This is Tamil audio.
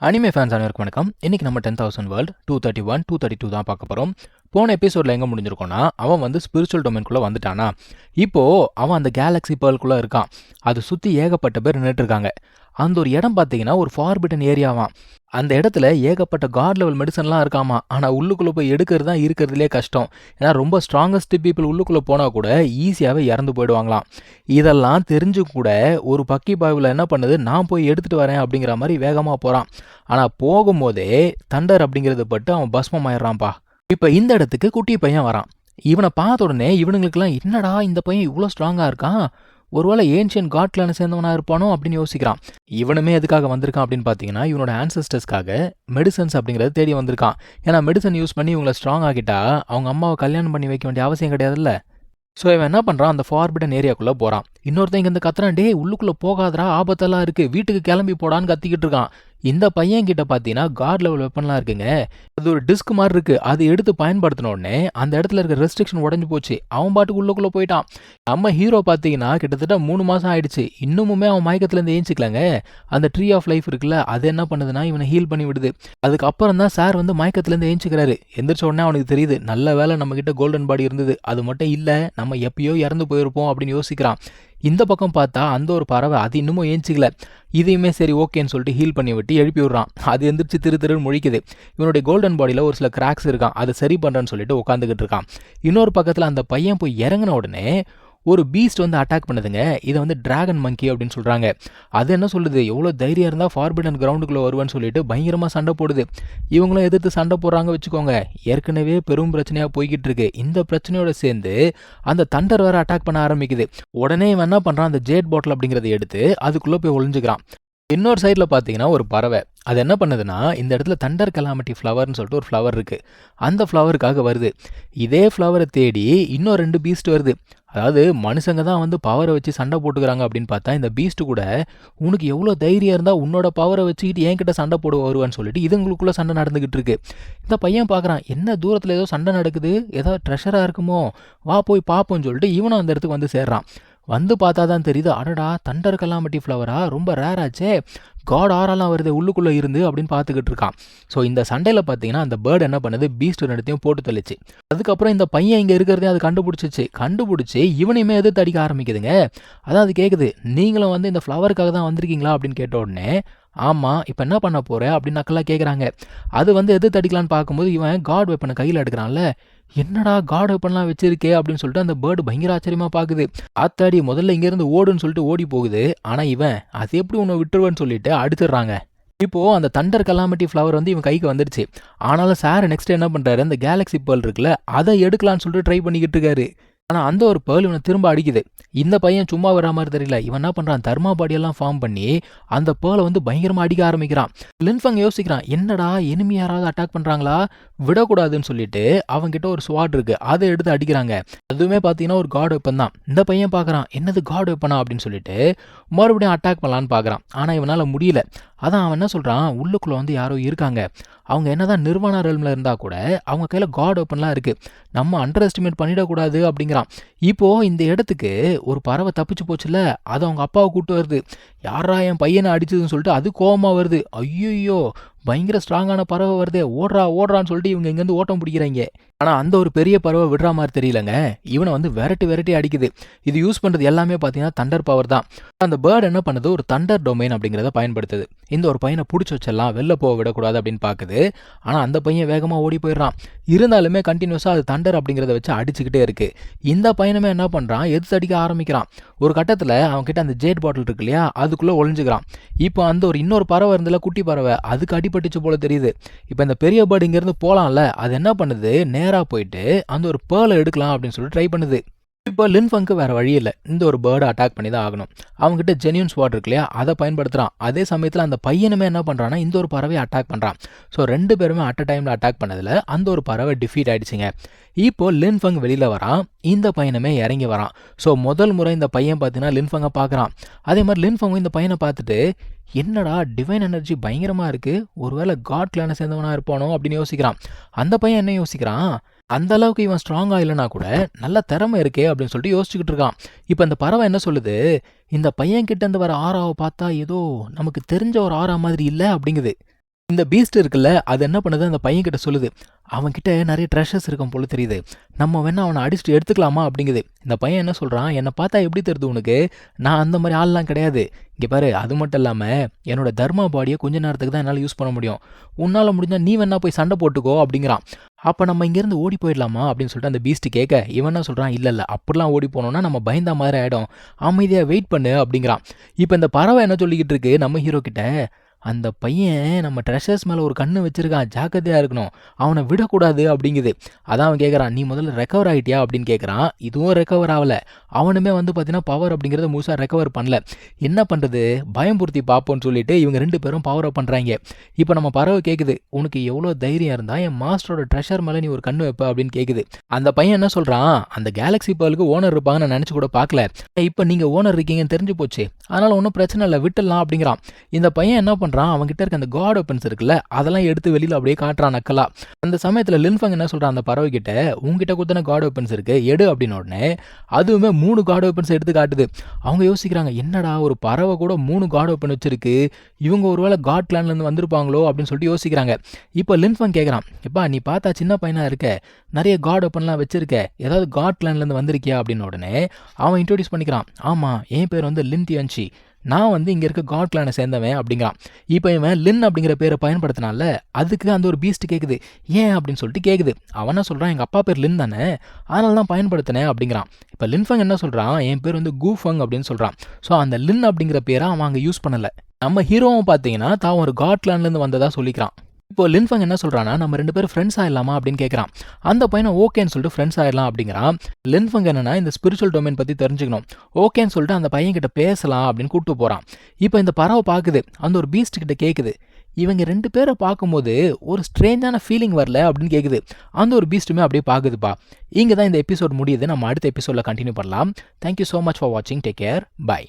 அனிமே ஃபேன்ஸ் அனைவருக்கும் வணக்கம். இன்னைக்கு நம்ம ten thousand world two thirty one two thirty two தான் பார்க்க போகிறோம் போன எபிசோடில் எங்கே முடிஞ்சிருக்கோன்னா அவன் வந்து ஸ்பிரிச்சுவல் டொமைன்குள்ளே வந்துட்டானா. இப்போது அவன் அந்த கேலக்ஸி பேர்ல்குள்ளே இருக்கான். அதை சுற்றி ஏகப்பட்ட பேர் நின்றுட்டுருக்காங்க அந்த ஒரு இடம் பார்த்தீங்கன்னா ஒரு ஃபார்பிட்டன் ஏரியாவாம் அந்த இடத்துல ஏகப்பட்ட காட் லெவல் மெடிசன்லாம் இருக்காமா ஆனால் உள்ளுக்குள்ளே போய் எடுக்கிறது தான் இருக்கிறதுலே கஷ்டம். ஏன்னா ரொம்ப ஸ்ட்ராங்கஸ்ட் பீப்புள் உள்ளுக்குள்ளே போனால் கூட ஈஸியாகவே இறந்து போயிடுவாங்களாம். இதெல்லாம் தெரிஞ்சு கூட ஒரு பக்கி பாவில் என்ன பண்ணுது? நான் போய் எடுத்துகிட்டு வரேன் அப்படிங்கிற மாதிரி வேகமாக போகிறான் ஆனால் போகும்போதே தண்டர் அப்படிங்கிறது பட்டு அவன் பஸ்மமாயிடுறான்ப்பா இப்போ இந்த இடத்துக்கு குட்டி பையன் வரான். இவனை பார்த்த உடனே இவனுங்களுக்குலாம் என்னடா இந்த பையன் இவ்வளோ ஸ்ட்ராங்காக இருக்கான்? ஒருவேளை ஏன்ஷியன் காட் சேர்ந்தவனாக இருப்பானோ அப்படின்னு யோசிக்கிறான். இவனுமே எதுக்காக வந்திருக்கான் அப்படின்னு பார்த்தீங்கன்னா இவனோட ஆன்சஸ்டர்ஸ்க்காக மெடிசன்ஸ் அப்படிங்கிறத தேடி வந்திருக்கான். ஏன்னா மெடிசன் யூஸ் பண்ணி இவங்களை ஸ்ட்ராங் ஆகிட்டா அவங்க அம்மாவை கல்யாணம் பண்ணி வைக்க வேண்டிய அவசியம் கிடையாதுல்ல. ஸோ இவன் என்ன பண்ணுறான் அந்த ஃபார்பிடன் ஏரியாக்குள்ளே போகிறான் இன்னொருத்தன் இங்கே இந்த கத்துறான் டே உள்ளுக்குள்ளே போகாதரா ஆபத்தெல்லாம் இருக்குது வீட்டுக்கு கிளம்பி போடான்னு கத்திக்கிட்டு இருக்கான். இந்த பையன் கிட்ட பார்த்தீங்கன்னா காட் லெவல் வெப்பன்லாம் இருக்குங்க. அது ஒரு டிஸ்க் மாதிரி இருக்குது அது எடுத்து பயன்படுத்தின உடனே அந்த இடத்துல இருக்க ரெஸ்ட்ரிக்ஷன் உடஞ்சி போச்சு. அவன் பாட்டுக்கு உள்ளுக்குள்ளே போயிட்டான். நம்ம ஹீரோ பார்த்தீங்கன்னா கிட்டத்தட்ட மூணு மாதம் ஆயிடுச்சு. இன்னுமுமே அவன் மயக்கத்துலேருந்து ஏஞ்சிக்கலங்க. அந்த ட்ரீ ஆஃப் லைஃப் இருக்குல்ல அது என்ன பண்ணுதுன்னா இவனை ஹீல் பண்ணி விடுது. அதுக்கப்புறம் தான் சார் வந்து மயக்கத்துலேருந்து ஏஞ்சிக்கிறாரு. எந்திரிச்ச உடனே அவனுக்கு தெரியுது நல்ல வேலை நம்ம கிட்ட கோல்டன் பாடி இருந்தது. அது மட்டும் இல்லை நம்ம எப்பயோ இறந்து போயிருப்போம் அப்படின்னு யோசிக்கிறான். இந்த பக்கம் பார்த்தா அந்த ஒரு பறவை அது இன்னமும் ஏஞ்சிக்கல. இதையுமே சரி ஓகேன்னு சொல்லிட்டு ஹீல் பண்ணி விட்டு எழுப்பி விடுறான். அது எந்திரிச்சு திரு திரு முழிக்குது. இவனுடைய கோல்டன் பாடியில் ஒரு சில கிராக்ஸ் இருக்கான். அதை சரி பண்ணுறேன்னு சொல்லிட்டு உட்காந்துக்கிட்டு இருக்கான். இன்னொரு பக்கத்தில் அந்த பையன் போய் இறங்கின உடனே ஒரு பீஸ்ட் வந்து அட்டாக் பண்ணுதுங்க. இதை வந்து டிராகன் மங்கி அப்படின்னு சொல்கிறாங்க அது என்ன சொல்லுது? எவ்வளோ தைரியம் இருந்தால் ஃபார்பிடன் கிரவுண்டுக்குள்ளே வருவேன்னு சொல்லிட்டு பயங்கரமாக சண்டை போடுது. இவங்களும் எதிர்த்து சண்டை போடுறாங்க வச்சுக்கோங்க. ஏற்கனவே பெரும் பிரச்சனையாக போய்கிட்டு இருக்கு. இந்த பிரச்சனையோட சேர்ந்து அந்த தண்டர் வேற அட்டாக் பண்ண ஆரம்பிக்குது. உடனே இவன் என்ன பண்ணுறான் அந்த ஜேட் பாட்டில் அப்படிங்கிறத எடுத்து அதுக்குள்ளே போய் ஒளிஞ்சுக்கிறான். இன்னொரு சைடில் பார்த்தீங்கன்னா ஒரு பறவை. அது என்ன பண்ணுதுன்னா இந்த இடத்துல தண்டர் கலாமட்டி ஃப்ளவர்னு சொல்லிட்டு ஒரு ஃப்ளவர் இருக்குது அந்த ஃப்ளவருக்காக வருது. இதே ஃப்ளவரை தேடி இன்னும் ரெண்டு பீஸ்ட் வருது. அதாவது மனுஷங்க தான் வந்து பவரை வச்சு சண்டை போட்டுக்கிறாங்க அப்படின்னு பார்த்தா இந்த பீஸ்ட்டு கூட உனக்கு எவ்வளோ தைரியம் இருந்தால் உன்னோட பவரை வச்சுக்கிட்டு என்கிட்ட சண்டை போட வருவான்னு சொல்லிட்டு இதுங்களுக்குள்ளே சண்டை நடந்துக்கிட்டு இருக்கு. இந்த பையன் பார்க்குறான் என்ன தூரத்தில் ஏதோ சண்டை நடக்குது? ஏதோ ட்ரெஷராக இருக்குமோ? வா போய் பார்ப்போம்னு சொல்லிட்டு இவனும் அந்த இடத்துக்கு வந்து சேர்றான். வந்து பார்த்தா தான் தெரியுது அடடா தண்டர் கல்லாமட்டி ஃப்ளவரா ரொம்ப ரேர் ஆச்சே. காட் ஆரெல்லாம் வருது உள்ளுக்குள்ளே இருந்து அப்படின்னு பார்த்துக்கிட்டு இருக்கான். ஸோ இந்த சண்டையில் பார்த்தீங்கன்னா அந்த பேர்டு என்ன பண்ணுது? பீஸ்ட் ரெண்டுத்தையும் போட்டு தள்ளிச்சு அதுக்கப்புறம் இந்த பையன் இங்கே இருக்கிறதே அது கண்டுபிடிச்சிச்சு. கண்டுபிடிச்சி இவனையுமே எதிர்த்து அடிக்க ஆரம்பிக்குதுங்க. அதான் அது கேட்குது நீங்களும் வந்து இந்த ஃப்ளவருக்காக தான் வந்திருக்கீங்களா? அப்படின்னு கேட்ட உடனே ஆமாம் இப்போ என்ன பண்ண போகிற அப்படின்னு நக்கலாக கேட்குறாங்க அது வந்து எது அடிக்கலான்னு பார்க்கும்போது இவன் காட் வெப்பனை கையில் எடுக்கிறான்ல. என்னடா காட் வெப்பன்லாம் வச்சிருக்கே அப்படின்னு சொல்லிட்டு அந்த பேர்டு பயங்கர ஆச்சரியமாக பார்க்குது ஆத்தாடி முதல்ல இங்கேருந்து ஓடுன்னு சொல்லிட்டு ஓடி போகுது. ஆனால் இவன் அது எப்படி உன்னை விட்டுருவேன்னு சொல்லிட்டு அடிச்சிடுறாங்க. இப்போ அந்த தண்டர் கலாமிட்டி ஃப்ளவர் வந்து இவன் கைக்கு வந்துடுச்சு ஆனாலும் சார் நெக்ஸ்ட் என்ன பண்ணுறாரு அந்த கேலக்ஸி பேர்ல் இருக்குல்ல அதை எடுக்கலான்னு சொல்லிட்டு ட்ரை பண்ணிக்கிட்டு இருக்காரு. ஆனால் அந்த ஒரு பேர்ல் இவனை திரும்ப அடிக்குது. இந்த பையன் சும்மா வரா மாதிரி தெரியல. இவன் என்ன பண்ணுறான் தர்மா பாடியெல்லாம் ஃபார்ம் பண்ணி அந்த பேர்லை வந்து பயங்கரமாக அடிக்க ஆரம்பிக்கிறான். லின்ஃபங் யோசிக்கிறான் என்னடா எனிமி யாராவது அட்டாக் பண்ணுறாங்களா விடக்கூடாதுன்னு சொல்லிட்டு அவன்கிட்ட ஒரு ஸ்வாட் இருக்கு. அதை எடுத்து அடிக்கிறாங்க. அதுவுமே பார்த்தீங்கன்னா ஒரு காட் வெப்பன் தான். இந்த பையன் பார்க்குறான் என்னது காட் வெப்பனா அப்படின்னு சொல்லிட்டு மறுபடியும் அட்டாக் பண்ணலான்னு பார்க்குறான் ஆனால் இவனால் முடியல. அதான் அவன் என்ன சொல்கிறான் உள்ளுக்குள்ளே வந்து யாரோ இருக்காங்க. அவங்க என்னதான் நிர்வாண ரெல்மில் இருந்தால் கூட அவங்க கையில் காட் ஓப்பன்லாம் இருக்குது நம்ம அண்டர் எஸ்டிமேட் பண்ணிடக்கூடாது அப்படிங்கிறான். இப்போது இந்த இடத்துக்கு ஒரு பறவை தப்பிச்சு போச்சுல அது அவங்க அப்பாவை கூப்பிட்டு வருது. யாரா என் பையனை அடிச்சதுன்னு சொல்லிட்டு அது கோபமாக வருது. ஐயோ பயங்கர ஸ்ட்ராங்கான பறவை வருதே ஓடுறா ஓடுறான்னு சொல்லிட்டு இவங்க இங்கேருந்து ஓட்டம் பிடிக்கிறாங்க. ஆனால் அந்த ஒரு பெரிய பறவை விடுற மாதிரி தெரியலங்க. இவனை வந்து விரட்டி விரட்டி அடிக்குது. இது யூஸ் பண்ணுறது எல்லாமே பார்த்தீங்கன்னா தண்டர் பவர் தான். அந்த பேர்டு என்ன பண்ணுது? ஒரு தண்டர் டொமைன் அப்படிங்கிறத பயன்படுத்துது. இந்த ஒரு பையனை பிடிச்சி வச்சிடலாம் வெளில போக விடக்கூடாது அப்படின்னு பார்க்குது ஆனால் அந்த பையன் வேகமாக ஓடி போயிடுறான். இருந்தாலுமே கண்டினியூஸாக அது தண்டர் அப்படிங்கிறத வச்சு அடிச்சுக்கிட்டே இருக்கு. இந்த பையனுமே என்ன பண்ணுறான் எதிர்த்து அடிக்க ஆரம்பிக்கிறான். ஒரு கட்டத்தில் அவன்கிட்ட அந்த ஜேட் பாட்டில் இருக்கு இல்லையா அதுக்குள்ளே ஒழிஞ்சுக்கிறான் இப்போ அந்த ஒரு இன்னொரு பறவை இருந்ததில்ல குட்டி பறவை அதுக்கு அடிபட்டுச்சு போல தெரியுது. இப்போ இந்த பெரிய பேர்டு இங்கேருந்து போகலாம்ல அது என்ன பண்ணுது? நேராக போயிட்டு அந்த ஒரு பேர்லை எடுக்கலாம் அப்படின்னு சொல்லிட்டு ட்ரை பண்ணுது. இப்போ லின்ஃபங்க்கு வேறு வழி இல்லை. இந்த ஒரு பேர்டை அட்டாக் பண்ணி தான் ஆகணும். அவங்ககிட்ட ஜெனியூன் ஸ்வாட் இருக்கு இல்லையா? அதை பயன்படுத்துகிறான் அதே சமயத்தில் அந்த பையனுமே என்ன பண்ணுறான்னா இந்த ஒரு பறவை அட்டாக் பண்ணுறான் ஸோ ரெண்டு பேருமே அட் அ டைமில் அட்டாக் பண்ணதில் அந்த ஒரு பறவை டிஃபீட் ஆகிடுச்சிங்க இப்போ லின்ஃபங் வெளியில் வரான். இந்த பையனுமே இறங்கி வரான். ஸோ முதல் முறை இந்த பையன் பார்த்தீங்கன்னா லின்ஃபங்கை பார்க்குறான் அதே மாதிரி லின்ஃபங்கும் இந்த பையனை பார்த்துட்டு என்னடா டிவைன் எனர்ஜி பயங்கரமாக இருக்குது ஒருவேளை காட் கிளான சேர்ந்தவனாக இருப்பானோ? அப்படின்னு யோசிக்கிறான். அந்த பையன் என்ன யோசிக்கிறான்? அந்த அளவுக்கு இவன் ஸ்ட்ராங்காக இல்லைனா கூட நல்ல திறமை இருக்கே அப்படின்னு சொல்லிட்டு யோசிச்சுக்கிட்டு இருக்கான். இப்போ இந்த பறவை என்ன சொல்லுது? இந்த பையன் கிட்டேருந்து வர ஆறாவை பார்த்தா ஏதோ நமக்கு தெரிஞ்ச ஒரு ஆறா மாதிரி இல்லை அப்படிங்குது. இந்த பீஸ்ட் இருக்குல்ல அது என்ன பண்ணுது? அந்த பையன்கிட்ட சொல்லுது அவன்கிட்ட நிறைய ட்ரெஷர்ஸ் இருக்கும் போல தெரியுது. நம்ம வேணா அவனை அடிச்சுட்டு எடுத்துக்கலாமா? அப்படிங்குது. இந்த பையன் என்ன சொல்கிறான் என்னை பார்த்தா எப்படி தெரியுது உனக்கு? நான் அந்த மாதிரி ஆள்லாம் கிடையாது. இங்கே பாரு அது மட்டும் இல்லாமல் என்னோட தர்மா பாடியை கொஞ்ச நேரத்துக்கு தான் என்னால் யூஸ் பண்ண முடியும். உன்னால் முடிஞ்சால் நீ வேணா போய் சண்டை போட்டுக்கோ அப்படிங்கிறான். அப்போ நம்ம இங்கேருந்து ஓடி போயிடலாமா? அப்படின்னு சொல்லிட்டு அந்த பீஸ்ட் கேட்க இவன் என்ன சொல்கிறான் இல்லை இல்லை. அப்படிலாம் ஓடி போனோம்னா நம்ம பயந்த மாதிரி ஆகிடும் அமைதியாக வெயிட் பண்ணு அப்படிங்கிறான். இப்போ இந்த பறவை என்ன சொல்லிக்கிட்டு இருக்கு? நம்ம ஹீரோ கிட்ட அந்த பையன் நம்ம ட்ரெஷர்ஸ் மேலே ஒரு கண்ணு வச்சுருக்கான் ஜாக்கிரதையாக இருக்கணும். அவனை விடக்கூடாது அப்படிங்குது. அதான் அவன் கேட்குறான் நீ முதல்ல ரெக்கவர் ஆகிட்டியா அப்படின்னு கேட்குறான் இதுவும் ரெக்கவர் ஆகலை. அவனுமே வந்து பார்த்தீங்கன்னா பவர் அப்படிங்கிறத முழுசாக ரெக்கவர் பண்ணல. என்ன பண்ணுறது பயம்புறுத்தி பார்ப்போம்னு சொல்லிட்டு இவங்க ரெண்டு பேரும் பவர் அப் பண்ணுறாங்க இப்போ நம்ம பறவை கேட்குது உனக்கு எவ்வளோ தைரியம் இருந்தால் என் மாஸ்டரோட ட்ரெஷர் மேலே நீ ஒரு கண்ணு வைப்ப? அப்படின்னு கேட்குது அந்த பையன் என்ன சொல்கிறான் அந்த கேலக்ஸி பேர்லுக்கு ஓனர் இருப்பாங்கன்னு நினச்சி கூட பார்க்கல இப்போ நீங்கள் ஓனர் இருக்கீங்கன்னு தெரிஞ்சு போச்சு. அதனால் ஒன்றும் பிரச்சனை இல்லை விட்டுடலாம் அப்படிங்கிறான். இந்த பையன் என்ன பண்ணுறான் அவன்கிட்ட இருக்க அந்த காட் வெப்பன்ஸ் இருக்குல்ல அதெல்லாம் எடுத்து வெளியில் அப்படியே காட்டுறான் நக்கலா. அந்த சமயத்தில் லின்ஃபங் என்ன சொல்கிறான் அந்த பறவை கிட்ட உங்ககிட்ட கொடுத்தன காட் வெப்பன்ஸ் இருக்குது எடு அப்படின்னு உடனே அதுவுமே மூணு காட் வெப்பன்ஸ் எடுத்து காட்டுது. அவங்க யோசிக்கிறாங்க என்னடா ஒரு பறவை கூட மூணு காட் வெப்பன் வச்சிருக்கு இவங்க ஒருவேளை காட் கிளான்லேருந்து வந்திருப்பாங்களோ? அப்படின்னு சொல்லிட்டு யோசிக்கிறாங்க. இப்போ லின்ஃபங் கேட்குறான் எப்பா நீ பார்த்தா சின்ன பையனாக இருக்க நிறைய காட் வெப்பன்லாம் வச்சிருக்க ஏதாவது காட் கிளான்லேருந்து வந்திருக்கியா? அப்படின்னு உடனே அவன் இன்ட்ரோடியூஸ் பண்ணிக்கிறான் ஆமாம் என் பேர் வந்து லின் ஆச்சு நான் வந்து இங்கே இருக்க காட் கிளானை சேர்ந்தவன் அப்படிங்கிறான். இப்போ இவன் லின் அப்படிங்கிற பேரை பயன்படுத்தினால அதுக்கு அந்த ஒரு பீஸ்ட் கேட்குது ஏன் அப்படின்னு சொல்லிட்டு கேட்குது அவனா சொல்கிறான் எங்கள் அப்பா பேர் லின் தானே? அதனால தான் பயன்படுத்தினேன் அப்படிங்கிறான். இப்போ லின்ஃபங் என்ன சொல்கிறான் என் பேர் வந்து கூஃபங் அப்படின்னு சொல்கிறான் ஸோ அந்த லின் அப்படிங்கிற பேரை அவன் அங்கே யூஸ் பண்ணலை. நம்ம ஹீரோவும் பார்த்தீங்கன்னா தான் ஒரு காட் கிளான்லேருந்து வந்ததாக சொல்லிக்கிறான். இப்போ லின்ஃபங் என்ன சொல்கிறான்னா நம்ம ரெண்டு பேரும் ஃப்ரெண்ட்ஸ் ஆயிடலாமா அப்படின்னு கேட்குறான் அந்த பையனை ஓகேன்னு சொல்லிட்டு ஃப்ரெண்ட்ஸ் ஆயிடலாம் அப்படிங்கிறான். லின்ஃபங் என்னன்னா இந்த ஸ்பிரிச்சுவல் டொமைன் பற்றி தெரிஞ்சுக்கணும். ஓகேன்னு சொல்லிட்டு அந்த பையன் கிட்ட பேசலாம் அப்படின்னு கூப்பிட்டு போகிறான் இப்போ இந்த பறவை பார்க்குது. அந்த ஒரு பீஸ்ட் கிட்ட கேட்குது இவங்க ரெண்டு பேரை பார்க்கும்போது ஒரு ஸ்ட்ரேஞ்சான ஃபீலிங் வரல அப்படின்னு கேட்குது அந்த ஒரு பீஸ்ட்டுமே அப்படியே பார்க்குதுப்பா. இங்கே தான் இந்த எபிசோட் முடியுது. நம்ம அடுத்த எபிசோடில் கண்டினியூ பண்ணலாம். Thank you so much for வாட்சிங் டேக் கேர் பை